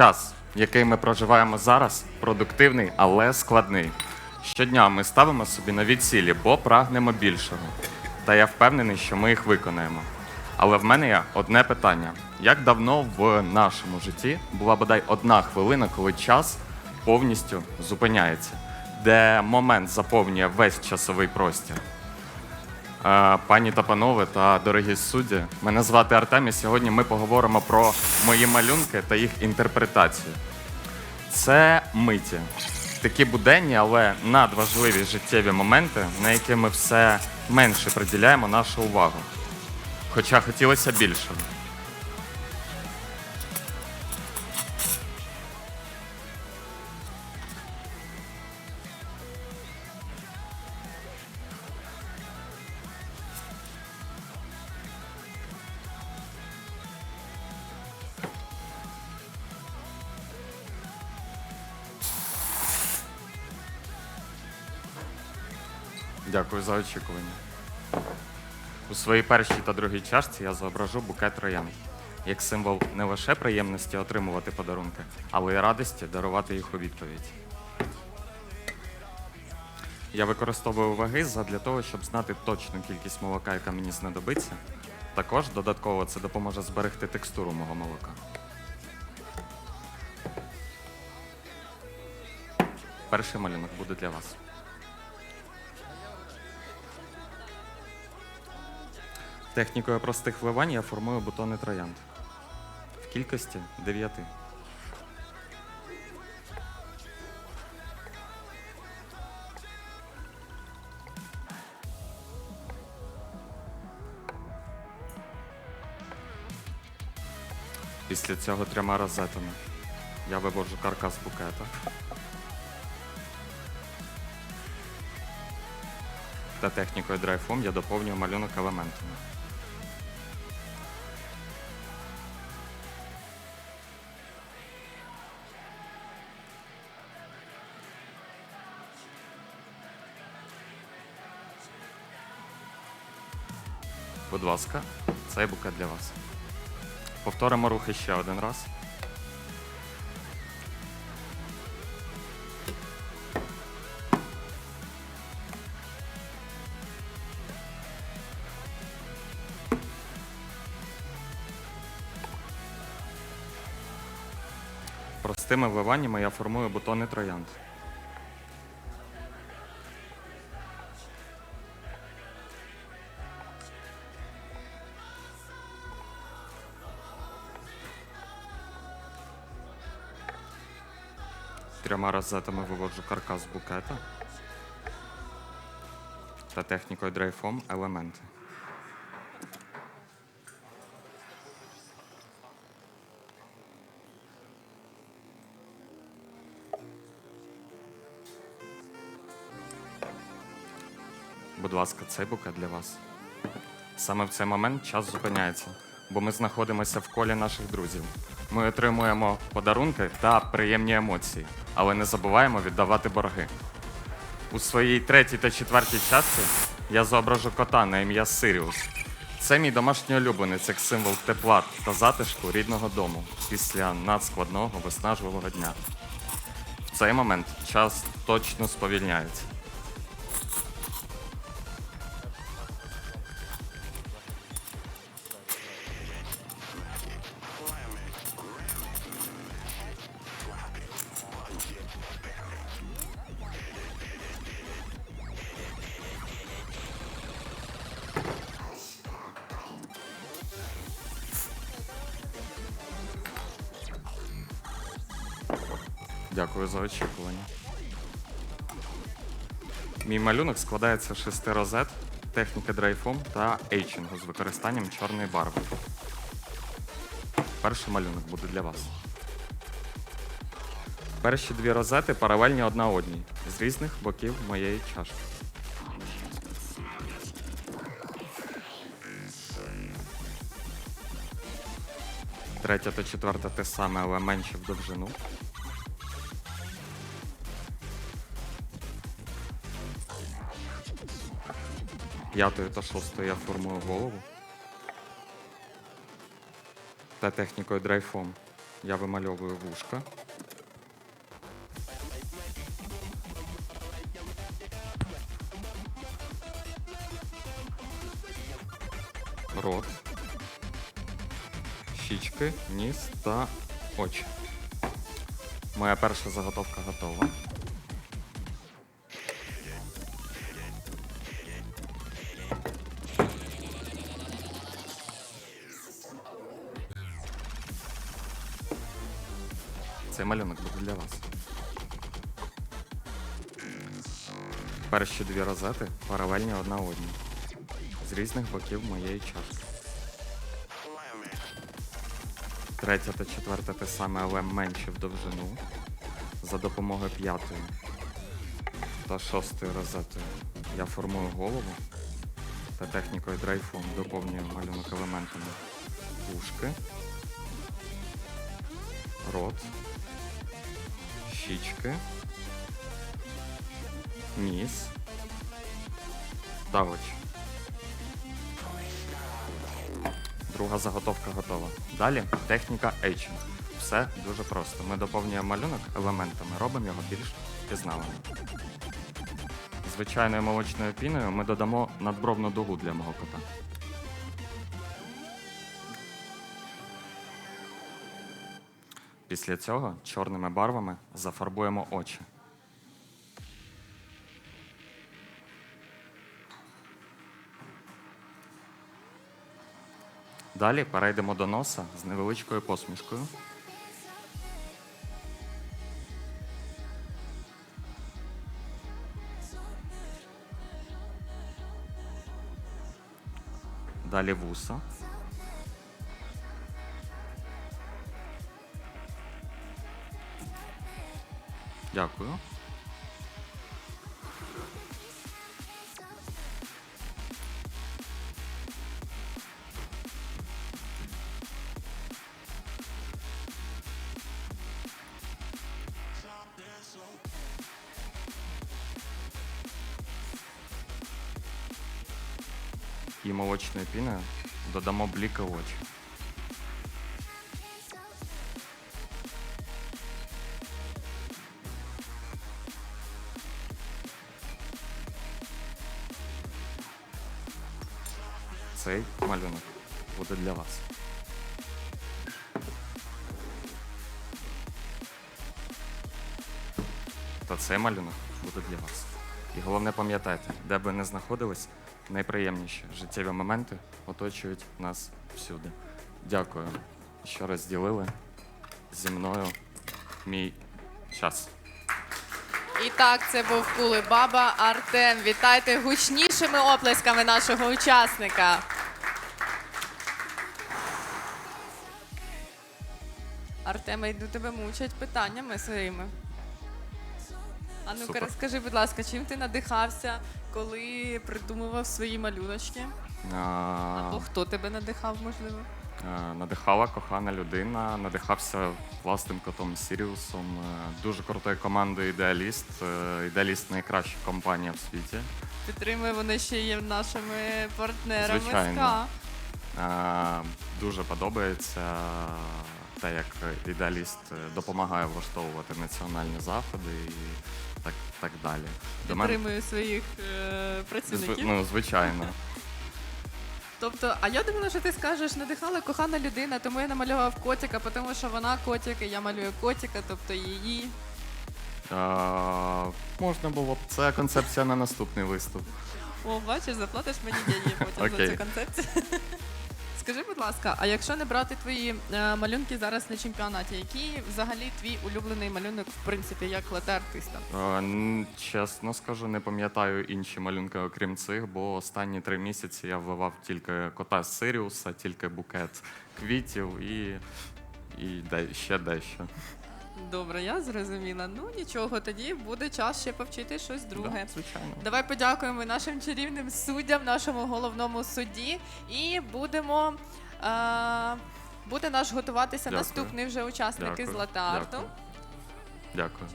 Час, який ми проживаємо зараз, продуктивний, але складний. Щодня ми ставимо собі нові цілі, бо прагнемо більшого. Та я впевнений, що ми їх виконаємо. Але в мене є одне питання: як давно в нашому житті була бодай одна хвилина, коли час повністю зупиняється, де момент заповнює весь часовий простір? Пані та панове та дорогі судді, мене звати Артем, і сьогодні ми поговоримо про мої малюнки та їх інтерпретацію. Це миті. Такі буденні, але надважливі життєві моменти, на які ми все менше приділяємо нашу увагу. Хоча хотілося більшого. Дякую за очікування. У своїй першій та другій чашці я зображу букет троянд як символ не лише приємності отримувати подарунки, але й радості дарувати їх у відповідь. Я використовую ваги для того, щоб знати точну кількість молока, яка мені знадобиться. Також додатково це допоможе зберегти текстуру мого молока. Перший малюнок буде для вас. Технікою простих вливань я формую бутони троянд. В кількості 9. Після цього трьома розетами я виводжу каркас букета. Та технікою драйфом я доповнюю малюнок елементами. Будь ласка, цей букет для вас. Повторимо рухи ще один раз. Простими вливаннями я формую бутони троянд. Трьома розетами виводжу каркас букета та технікою дрейфом елементи. Будь ласка, цей букет для вас. Саме в цей момент час зупиняється, бо ми знаходимося в колі наших друзів. Ми отримуємо подарунки та приємні емоції, але не забуваємо віддавати борги. У своїй третій та четвертій частці я зображу кота на ім'я Сиріус. Це мій домашній улюбленець як символ тепла та затишку рідного дому після надскладного виснажливого дня. В цей момент час точно сповільняється. Дякую за очікування. Мій малюнок складається з шести розет, техніки драйфом та ейчингу з використанням чорної барви. Перший малюнок буде для вас. Перші дві розети паралельні одна одній з різних боків моєї чашки. Третя та четверта те саме, але менше в довжину. П'ятою та шостою я формую голову. Та технікою драйфом я вимальовую вушка. Рот. Щічки, ніс та очі. Моя перша заготовка готова. Малюнок буде для вас. Перші дві розети паралельні одна одній. З різних боків моєї чашки. Третя та четверта те саме, але менше в довжину. За допомогою п'ятої та шостої розети я формую голову та технікою дрейфу доповнюю малюнок елементами вушки, рот, щічки, ніс та очі. Друга заготовка готова. Далі техніка Etching. Все дуже просто. Ми доповнюємо малюнок елементами, робимо його більш пізнаваним. Звичайною молочною піною ми додамо надбровну дугу для мого кота. Після цього чорними барвами зафарбуємо очі. Далі перейдемо до носа з невеличкою посмішкою. Далі вуса. Дякую. І молочною піною додамо бліки в очі. Цей малюнок буде для вас. Та цей малюнок буде для вас. І головне пам'ятайте, де би не знаходились, найприємніші життєві моменти оточують нас всюди. Дякую, що розділили зі мною мій час. І так, це був Кулебаба Артем. Вітайте гучнішими оплесками нашого учасника. Артема, йду тебе мучать питаннями своїми. А ну-ка Супер. розкажи, будь ласка, чим ти надихався, коли придумував свої малюночки? А, Або хто тебе надихав, можливо? Е, Надихала кохана людина, надихався власним котом Сіріусом, е, дуже крутою командою ідеаліст. Е, Ідеаліст найкраща компанія в світі. Підтримує, вони ще є нашими партнерами Звичайно. СКА. Е, Дуже подобається те, як ідеаліст е, допомагає влаштовувати національні заходи і так, так далі. До мене Підтримує своїх е, зв- працівників. ну, звичайно. Тобто, а я думала, що ти скажеш, надихала кохана людина, тому я намалював котика, тому що вона котик, і я малюю котика, тобто її. Е, Можна було б. Це концепція на наступний виступ. О, бачиш, заплатиш мені деньги потім Окей. за цю концепцію. Скажи, будь ласка, а якщо не брати твої е, малюнки зараз на чемпіонаті, який взагалі твій улюблений малюнок, в принципі, як лате-артиста? Е, Чесно скажу, не пам'ятаю інші малюнки, окрім цих, бо останні три місяці я вливав тільки кота з Сиріуса, тільки букет квітів і, і де, ще дещо. Добре, я зрозуміла. Ну нічого, тоді буде час ще повчити щось друге. Да, звичайно. Давай подякуємо нашим чарівним суддям, нашому головному судді, і будемо. Е, буде наш готуватися Дякую. наступний вже учасник із Дякую. латарту. Дякую. Дякую.